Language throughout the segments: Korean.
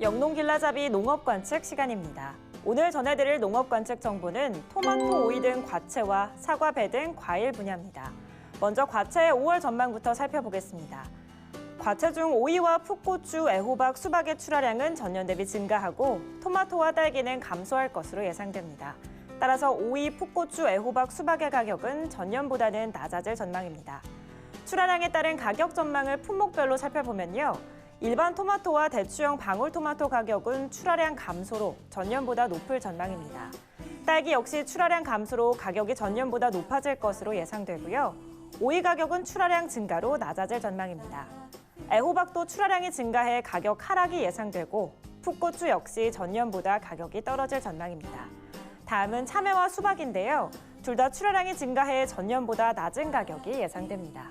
영농 길라잡이 농업 관측 시간입니다. 오늘 전해드릴 농업 관측 정보는 토마토, 오이 등 과채와 사과, 배 등 과일 분야입니다. 먼저 과채의 5월 전망부터 살펴보겠습니다. 과채 중 오이와 풋고추, 애호박, 수박의 출하량은 전년 대비 증가하고 토마토와 딸기는 감소할 것으로 예상됩니다. 따라서 오이, 풋고추, 애호박, 수박의 가격은 전년보다는 낮아질 전망입니다. 출하량에 따른 가격 전망을 품목별로 살펴보면요. 일반 토마토와 대추형 방울토마토 가격은 출하량 감소로 전년보다 높을 전망입니다. 딸기 역시 출하량 감소로 가격이 전년보다 높아질 것으로 예상되고요. 오이 가격은 출하량 증가로 낮아질 전망입니다. 애호박도 출하량이 증가해 가격 하락이 예상되고 풋고추 역시 전년보다 가격이 떨어질 전망입니다. 다음은 참외와 수박인데요. 둘 다 출하량이 증가해 전년보다 낮은 가격이 예상됩니다.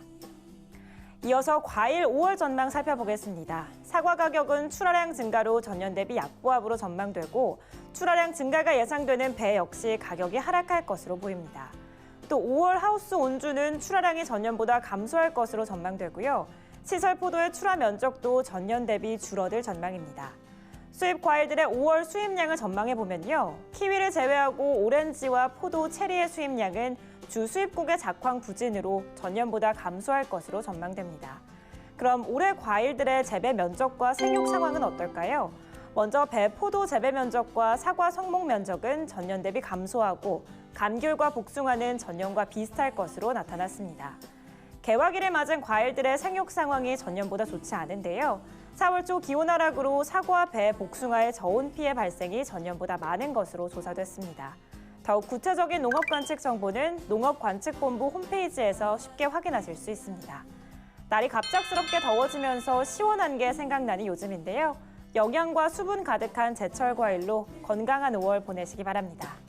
이어서 과일 5월 전망 살펴보겠습니다. 사과 가격은 출하량 증가로 전년 대비 약보합으로 전망되고 출하량 증가가 예상되는 배 역시 가격이 하락할 것으로 보입니다. 또 5월 하우스 온주는 출하량이 전년보다 감소할 것으로 전망되고요. 시설 포도의 출하 면적도 전년 대비 줄어들 전망입니다. 수입 과일들의 5월 수입량을 전망해 보면요. 키위를 제외하고 오렌지와 포도, 체리의 수입량은 주 수입국의 작황 부진으로 전년보다 감소할 것으로 전망됩니다. 그럼 올해 과일들의 재배 면적과 생육 상황은 어떨까요? 먼저 배 포도 재배 면적과 사과 성목 면적은 전년 대비 감소하고 감귤과 복숭아는 전년과 비슷할 것으로 나타났습니다. 개화기를 맞은 과일들의 생육 상황이 전년보다 좋지 않은데요. 4월 초 기온 하락으로 사과, 배, 복숭아의 저온 피해 발생이 전년보다 많은 것으로 조사됐습니다. 더욱 구체적인 농업 관측 정보는 농업관측본부 홈페이지에서 쉽게 확인하실 수 있습니다. 날이 갑작스럽게 더워지면서 시원한 게 생각나는 요즘인데요. 영양과 수분 가득한 제철 과일로 건강한 5월 보내시기 바랍니다.